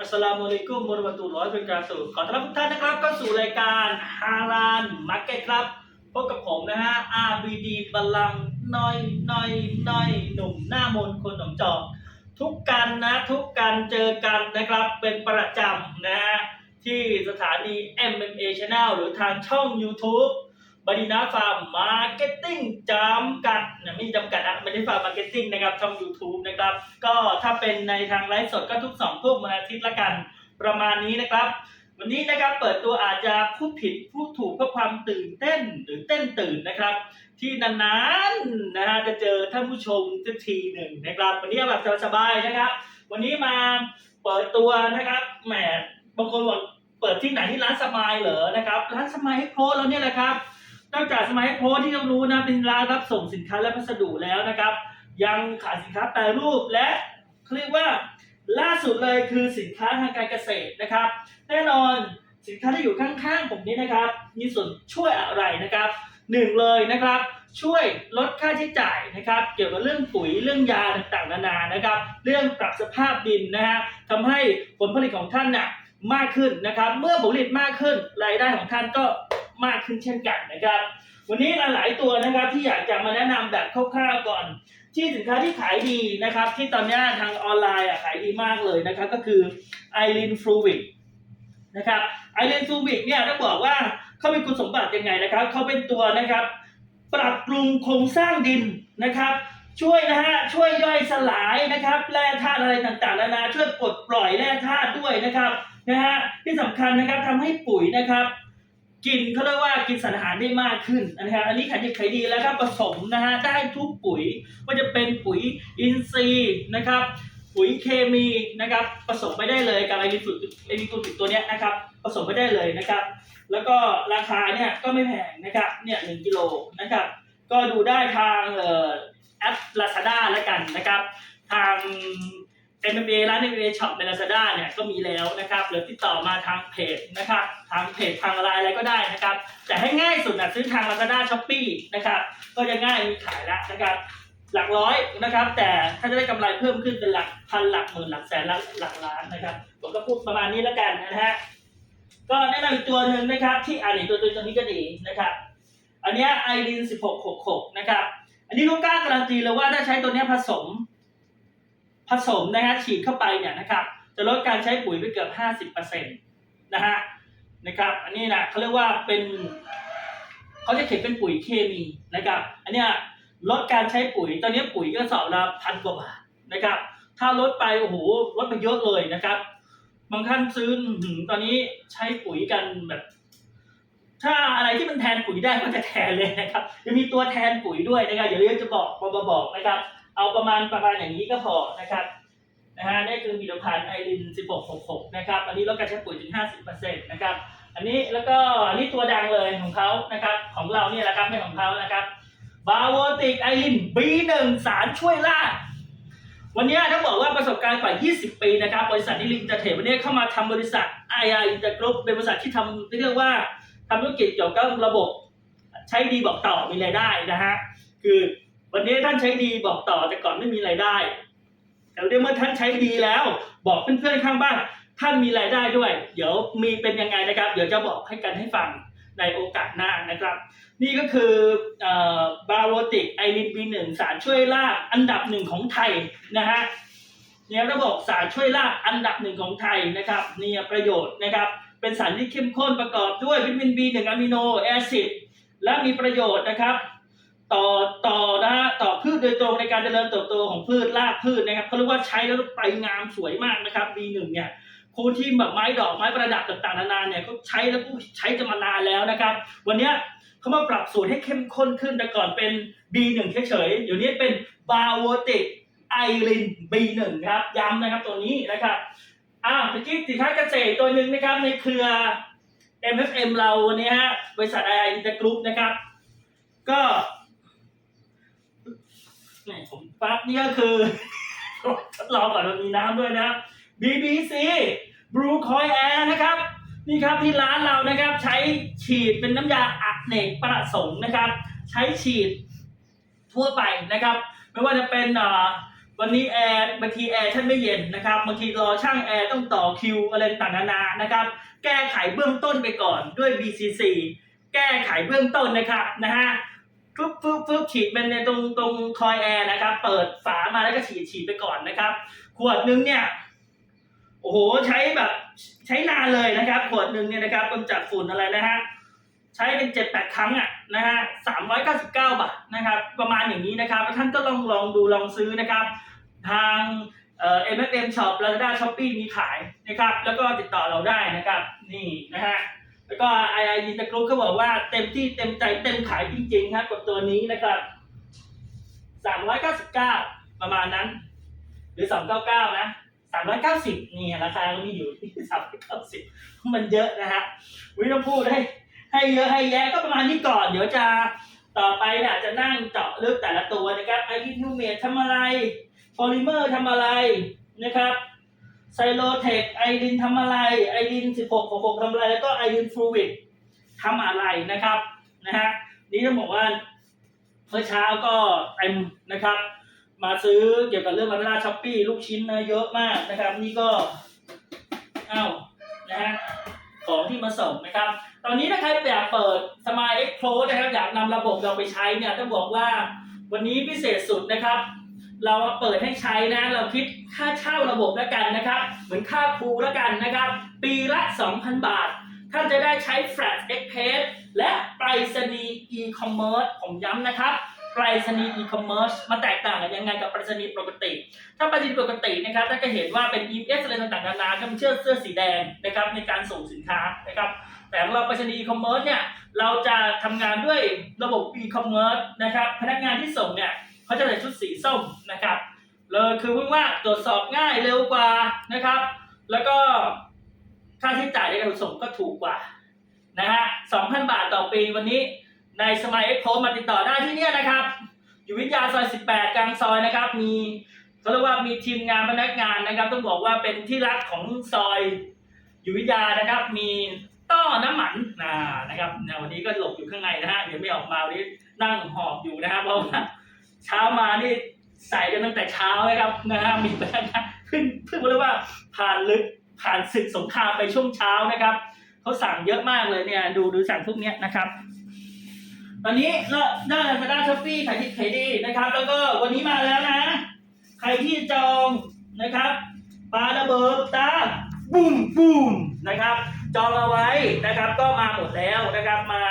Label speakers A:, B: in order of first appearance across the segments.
A: อัสสลามุอะลัยกุมวะเราะมะตุลลอฮิวะบะเราะกาตุขอต้อนรับทุกท่านนะครับเข้าสู่รายการฮาลานมาร์เก็ตครับพบกับผมนะฮะ RBD บัลลังน้อยน้อยน้อยหนุ่มหน้ามนคนหนองจอกทุกกันนะทุกกันเจอกันนะครับเป็นประจำนะฮะที่สถานี MMA Channel หรือทางช่อง YouTube บาดีนาฟาร์มมาร์เก็ตติ้งจำกัดนะไม่จำกัดอะไม่ได้ฟาร์มมาร์เก็ตติ้งนะครับช่อง YouTube นะครับ ก็ถ้าเป็นในทางไลฟ์สดก็ทุกสองทุ่มวันอาทิตย์ละกันประมาณนี้นะครับ วันนี้นะครับเปิดตัวอาจจะพูดผิดพูดถูกเพื่อความตื่นเต้นหรือเต้นตื่นนะครับ ที่นานๆนะฮะจะเจอท่านผู้ชมสักทีหนึ่งนะครับ วันนี้แบบสบายๆนะครับ วันนี้มาเปิดตัวนะครับแหมบางคนบอกเปิดที่ไหนที่ร้านสมายเหรอนะครับร้านสมายให้โพสเราเนี่ยแหละครับ นอกจากสมายโพสที่เรารู้นะเป็นร้านรับส่งสินค้าและพัสดุแล้วนะครับ ยังขายสินค้าแปรรูปและเขาเรียกว่าล่าสุดเลยคือสินค้าทางการเกษตรนะครับ แน่นอนสินค้าที่อยู่ข้างๆผมนี้นะครับ มีส่วนช่วยอะไรนะครับหนึ่งเลยนะครับ ช่วยลดค่าใช้จ่ายนะครับ เกี่ยวกับเรื่องปุ๋ยเรื่องยาต่างๆ นานานะครับ เรื่องปรับสภาพดินนะฮะทำให้ผลผลิตของท่านน่ะมากขึ้นนะครับ เมื่อผลผลิตมากขึ้นรายได้ของท่านก็ มากขึ้นเช่นกันนะครับ วันนี้หลาย ๆ ตัวนะครับที่อยากจะมาแนะนำแบบคร่าวๆก่อน ที่สินค้าที่ขายดีนะครับ ที่ตอนนี้ทางออนไลน์อะขายดีมากเลยนะครับ ก็คือไอรินฟลูวิกนะครับไอรินฟลูวิกเนี่ยต้องบอกว่าเขามีคุณสมบัติยังไงนะครับเขาเป็นตัวนะครับ ปรับปรุงโครงสร้างดินนะครับช่วยนะฮะช่วยย่อยสลายนะครับแร่ธาตุอะไรต่างๆนานาช่วยปลดปล่อยแร่ธาตุด้วยนะครับนะฮะที่สำคัญนะครับทำให้ปุ๋ยนะครับ กินเขาเรียกว่ากินสารอาหารได้มากขึ้นนะครับอันนี้ขายดีขายดีแล้วครับผสมนะฮะได้ทุกปุ๋ยว่าจะเป็นปุ๋ยอินทรีย์นะครับ ปุ๋ยเคมีนะครับผสมไปได้เลยกับไอริฟูไอริฟูติดตัวเนี้ยนะครับผสมไปได้เลยนะครับ แล้วก็ราคาเนี่ยก็ไม่แพงนะครับเนี่ยหนึ่งกิโลนะครับ ก็ดูได้ทางเอ่อแอป Lazada แล้วกันนะครับ ทาง MMA ร้าน MMA Shop ใน Lazada เนี่ยก็มีแล้วนะครับหรือติดต่อมาทางเพจนะครับทางเพจทางไลน์อะไรก็ได้นะครับ แต่ให้ง่ายสุดนะซื้อทาง Lazada Shopee นะครับก็จะง่ายมีขายแล้วนะครับหลักร้อยนะครับ แต่ถ้าจะได้กำไรเพิ่มขึ้นเป็นหลักพันหลักหมื่นหลักแสนหลักหลักล้านนะครับผมก็พูดประมาณนี้แล้วกันนะฮะก็แนะนำอีกตัวหนึ่งนะครับ ที่อันนี้ตัวตัวตัวนี้ก็ดีนะครับอันนี้ไอริน1666นะครับอันนี้ลูกก้าการันตีเลยว่าถ้าใช้ตัวนี้ผสม ผสมนะฮะฉีดเข้าไปเนี่ยนะครับ จะลดการใช้ปุ๋ยไปเกือบ 50%นะฮะนะครับ อันนี้นะเขาเรียกว่าเป็นเขาจะเขียนเป็นปุ๋ยเคมีนะครับ อันเนี้ยลดการใช้ปุ๋ย ตอนนี้ปุ๋ยก็สอบละพันกว่าบาทนะครับ ถ้าลดไปโอ้โหลดไปเยอะเลยนะครับ บางท่านซื้อหตอนนี้ใช้ปุ๋ยกันแบบ ถ้าอะไรที่มันแทนปุ๋ยได้ก็จะแทนเลยนะครับจะมีตัวแทนปุ๋ยด้วยนะครับอย่าเรียกจะบอกบอกบอกนะครับ เอาประมาณประมาณอย่างนี้ก็พอนะครับนะฮะนี่คือผลิตภัณฑ์ไอริน 1666 นะครับ อันนี้ลดการใช้ปุ๋ยถึง 50%นะครับ อันนี้แล้วก็อันนี้ตัวดังเลยของเขานะครับ ของเราเนี่ยแหละครับไม่ของเขานะครับบาวติกไอริน B1 สารช่วยล่าวันนี้ต้องบอกว่าประสบการณ์กว่า 20 ปีนะครับ บริษัทนิลินเตอร์เทวันนี้เข้ามาทำบริษัท i i i n t e r Group เป็นบริษัทที่ทำเรียกว่าทำธุรกิจเกี่ยวกับระบบใช้ดีบอกต่อมีรายได้นะฮะคือ วันนี้ท่านใช้ดีบอกต่อแต่ก่อนไม่มีรายได้ แต่เมื่อท่านใช้ดีแล้ว บอกเพื่อนๆข้างบ้าน ท่านมีรายได้ด้วย เดี๋ยวมีเป็นยังไงนะครับ เดี๋ยวจะบอกให้กันให้ฟังในโอกาสหน้านะครับ นี่ก็คือบาโรติกไอรินบีหนึ่งสารช่วยล่าอันดับหนึ่งของไทยนะฮะเนี่ยระบบสารช่วยล่าอันดับหนึ่งของไทยนะครับเนี่ยประโยชน์นะครับ เป็นสารที่เข้มข้นประกอบด้วยวิตามิน B1 อะมิโนแอซิดและมีประโยชน์นะครับ ต่อต่อนะฮะต่อพืชโดยตรงในการเจริญเติบโตของพืชรากพืชนะครับเขาเรียกว่าใช้แล้วไปงามสวยมากนะครับ B1 เนี่ยผู้ที่แบบไม้ดอกไม้ประดับต่างๆนานาเนี่ยก็ใช้แล้วก็ใช้กันมานานแล้วนะครับ วันนี้เขามาปรับสูตรให้เข้มข้นขึ้นแต่ก่อนเป็น B1 เฉยๆเดี๋ยวนี้เป็นบาวติกไอริน B1 ครับย้ำนะครับตัวนี้นะครับอ่าเมื่อกี้สินค้าเกษตรตัวหนึ่งนะครับในเครือ MFM เราวันนี้ฮะบริษัท i i i n t e r Group นะครับ ก็ ผมปั๊บนี่ก็คือทดลองก่อนมันมีน้ำด้วยนะ BBC Blue Coil Air นะครับ นี่ครับที่ร้านเรานะครับใช้ฉีดเป็นน้ำยาอัดเนกประสงค์นะครับ ใช้ฉีดทั่วไปนะครับ ไม่ว่าจะเป็นอ่อวันนี้แอร์บางทีแอร์ท่านไม่เย็นนะครับบางทีรอช่างแอร์ต้องต่อคิวอะไรต่างๆนานานะครับ แก้ไขเบื้องต้นไปก่อนด้วย BCC แก้ไขเบื้องต้นนะครับนะฮะ ฟึบฟึบฟึบฉีดเป็นในตรงตรงคอยแอร์นะครับ เปิดฝามาแล้วก็ฉีดฉีดไปก่อนนะครับ ขวดนึงเนี่ยโอ้โหใช้แบบใช้นานเลยนะครับ ขวดหนึ่งเนี่ยนะครับกำจัดฝุ่นอะไรนะฮะใช้เป็นเจ็ดแปดครั้งอะนะฮะสามร้อยเก้าสิบเก้าบาทนะครับ ประมาณอย่างนี้นะครับท่านก็ลองลองดูลองซื้อนะครับ ทางเอ่อ MFM Shop Lazada Shopee มีขายนะครับ แล้วก็ติดต่อเราได้นะครับ นี่นะฮะ แล้วก็ i i ยินตะกรุ๊ปเขาบอกว่าเต็มที่เต็มใจเต็มขายจริงๆครับกับตัวนี้นะครับสามร้อยเก้าสิบเก้าประมาณนั้น หรือสองเก้าเก้านะสามร้อยเก้าสิบนี่ราคาก็มีอยู่ที่สามร้อยเก้าสิบมันเยอะนะฮะวิต้องพูดให้ให้เยอะให้แยะก็ประมาณนี้ก่อน เดี๋ยวจะต่อไปเนี่ยจะนั่งเจาะลึกแต่ละตัวนะครับไอรินูเมททำอะไรโพลิเมอร์ทำอะไรนะครับ ไซโลเทคไอรินทำอะไร ไอรินสิบหกหกทำอะไร แล้วก็ไอรินฟลูวิดทำอะไรนะครับนะฮะนี่ต้องบอกว่าเมื่อเช้าก็เต็มนะครับ มาซื้อเกี่ยวกับเรื่องลาเวลาช้อปปี้ลูกชิ้นนะเยอะมากนะครับ นี่ก็อ้าวนะฮะของที่มาส่งนะครับ ตอนนี้ถ้าใครอยากเปิดสม i l เอ็กโ e นะครับ อยากนำระบบเราไปใช้เนี่ยต้องบอกว่าวันนี้พิเศษสุดนะครับ เราเปิดให้ใช้นะ เราคิดค่าเช่าระบบแล้วกันนะครับ เหมือนค่าครูแล้วกันนะครับ ปีละ 2,000 บาท ท่านจะได้ใช้ Flat Express และไปรษณีย์ e-commerce ผมย้ำนะครับไปรษณีย์ e-commerce มาแตกต่างกันยังไงกับไปรษณีย์ปกติ ถ้าไปรษณีย์ปกตินะครับท่านก็เห็นว่าเป็น EMS อะไรต่างๆนานาก็เป็นเชือกเสื้อสีแดงนะครับในการส่งสินค้านะครับ แต่ของเราไปรษณีย์ e-commerce เนี่ยเราจะทำงานด้วยระบบ e-commerce นะครับ พนักงานที่ส่งเนี่ย เขาจะใส่ชุดสีส้มนะครับเลยคือพูดว่าตรวจสอบง่ายเร็วกว่านะครับ แล้วก็ค่าใช้จ่ายในการขนส่งก็ถูกกว่านะฮะ2,000บาทต่อปีวันนี้ในสมัยเอ็กโมาติดต่อได้ที่เนี่ยนะครับ อยู่วิทยาซอย 18 กลางซอยนะครับ มีเขาเรียกว่ามีทีมงานพนักงานนะครับ ต้องบอกว่าเป็นที่รักของซอยอยู่วิทยานะครับ มีต้อน้ำหมันนะนะครับเนี่ยวันนี้ก็หลบอยู่ข้างในนะฮะเดี๋ยวไม่ออกมาวันนี้นั่งหอบอยู่นะครับเพราะว่า เช้ามานี่ใส่กันตั้งแต่เช้านะครับนะฮะมีพนักงานขึ้นเพิ่งรู้ว่าผ่านลึกผ่านศึกสงครามไปช่วงเช้านะครับเขาสั่งเยอะมากเลยเนี่ยดูดูสั่งพวกเนี้ยนะครับ ตอนนี้ก็ได้ลาซาด้าช้อปปี้ขายดิบขายดีนะครับ แล้วก็วันนี้มาแล้วนะ ใครที่จองนะครับปลาระเบิดตาบูมบูมนะครับ จองเอาไว้นะครับ ก็มาหมดแล้วนะครับมา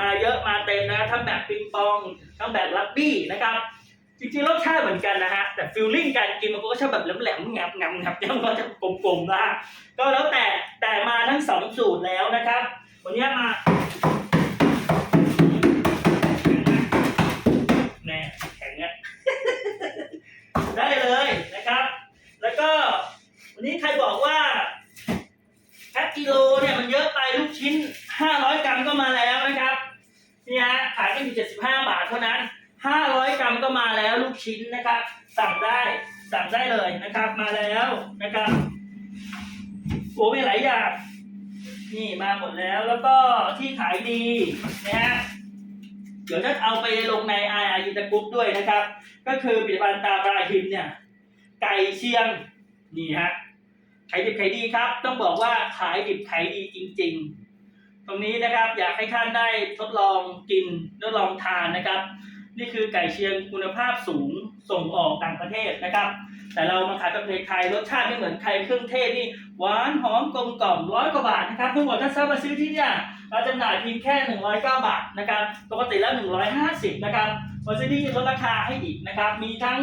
A: มาเยอะมาเต็มนะครับทั้งแบบปิงปองทั้งแบบลักบี้นะครับจริงๆรสชาติเหมือนกันนะฮะแต่ฟิลลิ่งการกินมันก็ชอบแบบแหลมๆงับงับงับยังก็จะกลมๆนะฮะก็แล้วแต่แต่มาทั้งสองสูตรแล้วนะครับ วันนี้มาแน่แข็งอะได้เลยนะครับ แล้วก็วันนี้ใครบอกว่าแพ็คกิโลเนี่ยมันเยอะไปลูกชิ้น 500 กรัมก็มาแล้วนะครับ นี่ฮะขายกันอยู่ 75 บาทเท่านั้น 500 กรัมก็มาแล้วลูกชิ้นนะครับ สั่งได้สั่งได้เลยนะครับ มาแล้วนะครับโอ้มีหลายอย่างนี่มาหมดแล้วแล้วก็ที่ขายดีนะฮะเดี๋ยวจะเอาไปลงในไอไอยินตะกรุ๊ปด้วยนะครับ ก็คือผลิตภัณฑ์ตาปลาหิมเนี่ย ไก่เชียงนี่ฮะขายดิบขายดีครับ ต้องบอกว่าขายดิบขายดีจริง ๆ ตรงนี้นะครับอยากให้ท่านได้ทดลองกินทดลองทานนะครับ นี่คือไก่เชียงคุณภาพสูงส่งออกต่างประเทศนะครับ แต่เรามาขายแบบไทยรสชาติไม่เหมือนใครเครื่องเทศนี่หวานหอมกลมกล่อมร้อยกว่าบาทนะครับทั้งหมดถ้าซื้อมาซื้อที่เนี่ยเราจำหน่ายเพียงแค่ 109 บาทนะครับปกติแล้ว 150 นะครับวันนี้ลดราคาให้อีกนะครับ มีทั้ง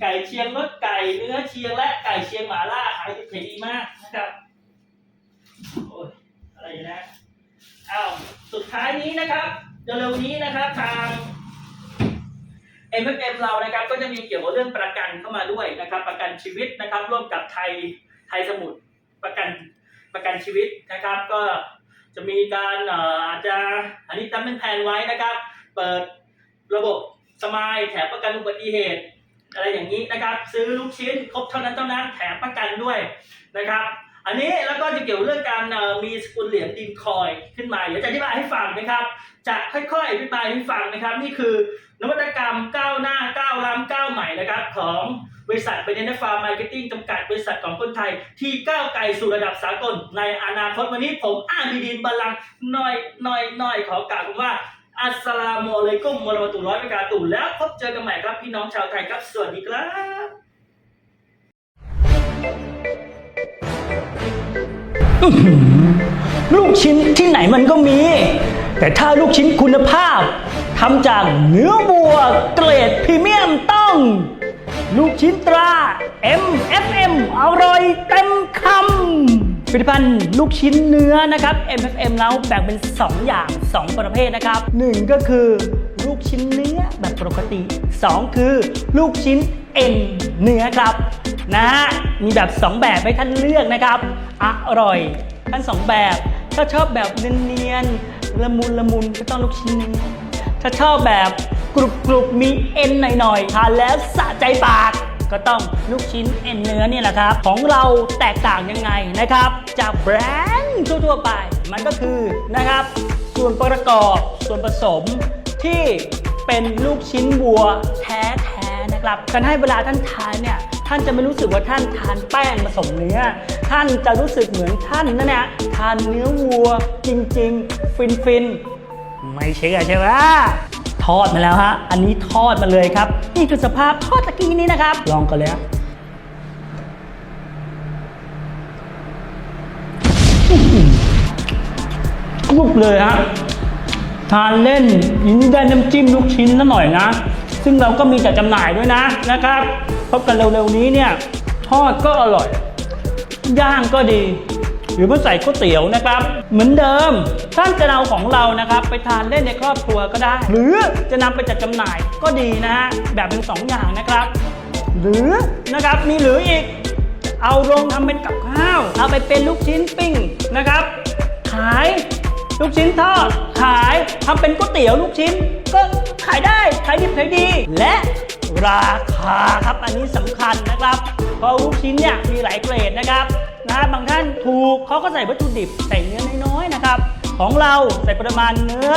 A: ไก่เชียงรสไก่เนื้อเชียงและไก่เชียงหมาล่าขายดิบขายดีมากนะครับโอ้ยอะไรนะ อ้าวสุดท้ายนี้นะครับเร็วๆนี้นะครับทาง MFM เรานะครับก็จะมีเกี่ยวกับเรื่องประกันเข้ามาด้วยนะครับ ประกันชีวิตนะครับ ร่วมกับไทยไทยสมุทรประกันประกันชีวิตนะครับ ก็จะมีการเอ่ออาจจะอันนี้ตั้งเป็นแผนไว้นะครับ เปิดระบบสมายแถมประกันอุบัติเหตุ อะไรอย่างนี้นะครับ ซื้อลูกชิ้นครบเท่านั้นเท่านั้นแถมประกันด้วยนะครับ
B: อันนี้แล้วก็จะเกี่ยวเรื่องการมีสกุลเหรียญดินคอยขึ้นมาเดี๋ยวจะอธิบายให้ฟังนะครับ จะค่อยๆอธิบายให้ฟังนะครับ นี่คือนวัตกรรมก้าวหน้าก้าวล้ำก้าวใหม่นะครับของบริษัทเบเนฟาร์มาร์เก็ตติ้งจำกัดบริษัทของคนไทย ที่ก้าวไกลสู่ระดับสากลในอนาคตวันนี้ผมอ้านดีดินบาลังน้อยน้อยน้อยขอกล่าวว่าอัสสลามุอะลัยกุมวะราะมะตุลลอฮิวะบะเราะกาตุแล้วพบเจอกันใหม่ครับพี่น้องชาวไทยครับ สวัสดีครับ
A: ลูกชิ้นที่ไหนมันก็มี แต่ถ้าลูกชิ้นคุณภาพทำจากเนื้อวัวเกรดพรีเมียมต้อง ลูกชิ้นตรา MFM อร่อยเต็มคำผลิตภัณฑ์ลูกชิ้นเนื้อนะครับ MFM แล้วแบ่งเป็น 2 อย่าง 2 ประเภทนะครับ 1 ก็คือลูกชิ้นเนื้อแบบปกติ 2 คือลูกชิ้นเอ็นเนื้อครับนะฮะมีแบบ 2 แบบให้ท่านเลือกนะครับ อร่อย ทั้งสองแบบ ถ้าชอบแบบเนียนๆละมุนละมุนก็ต้องลูกชิ้นเนยถ้าชอบแบบกรุบกรุบมีเอ็นหน่อยๆทานแล้วสะใจปากก็ต้องลูกชิ้นเอ็นเนื้อนี่แหละครับ ของเราแตกต่างยังไงนะครับ จากแบรนด์ทั่วๆไป มันก็คือนะครับ ส่วนประกอบส่วนผสมที่เป็นลูกชิ้นวัวแท้ ๆนะครับการให้เวลาท่านทานเนี่ยท่านจะไม่รู้สึกว่าท่านทานแป้งผสมเนื้อท่านจะรู้สึกเหมือนท่านนั่นแหละทานเนื้อวัวจริง ๆ ฟินฟินๆไม่เชื่อใช่ไหมทอดมาแล้วฮะอันนี้ทอดมาเลยครับ นี่คือสภาพทอดตะกี้นี้นะครับ ลองกันเลยกรุบเลยฮะทานเล่นยิ่งได้น้ำจิ้มลูกชิ้นซะหน่อยนะ ซึ่งเราก็มีจัดจำหน่ายด้วยนะนะครับ พบกันเร็วๆนี้เนี่ยทอดก็อร่อย ย่างก็ดี หรือว่าใส่ก๋วยเตี๋ยวนะครับ เหมือนเดิมท่านจะเอาของเรานะครับ ไปทานเล่นในครอบครัวก็ได้ หรือจะนำไปจัดจำหน่ายก็ดีนะฮะแบบเป็นสองอย่างนะครับ หรือนะครับมีหรืออีกเอาลงทำเป็นกับข้าว เอาไปเป็นลูกชิ้นปิ้งนะครับ ขาย ลูกชิ้นทอดขายทำเป็นก๋วยเตี๋ยวลูกชิ้น ก็ขายได้ขายดิบขายดี และราคาครับอันนี้สำคัญนะครับ เพราะลูกชิ้นเนี่ยมีหลายเกรดนะครับนะบางท่านถูกเขาก็ใส่วัตถุดิบใส่เนื้อน้อยๆนะครับ ของเราใส่ปริมาณเนื้อ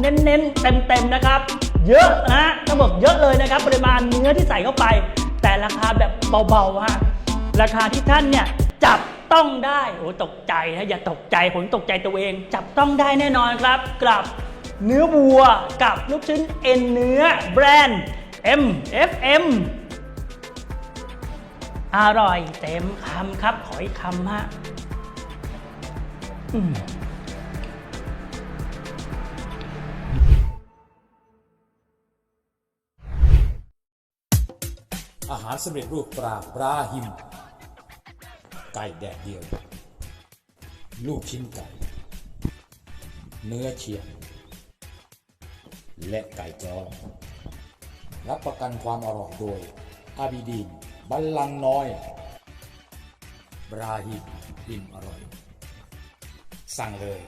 A: เน้นๆเต็มๆนะครับ เยอะนะต้องบอกเยอะเลยนะครับ ปริมาณเนื้อที่ใส่เข้าไป แต่ราคาแบบเบาๆฮะราคาที่ท่านเนี่ยจับ ต้องได้โอ้ตกใจนะอย่าตกใจผมตกใจตัวเอง จับต้องได้แน่นอนครับกับเนื้อวัวกับลูกชิ้นเอ็นเนื้อแบรนด์ MFM อร่อยเต็มคำครับ ขออีกคำฮะอา
C: หารสำเร็จรูปตราบราฮิม ไก่แดดเดียว ลูกชิ้นไก่ เนื้อเชียง และไก่จอรับประกันความอร่อยโดย อาบิดีนบัลลังน้อย บราฮิมหิมอร่อย สั่งเลย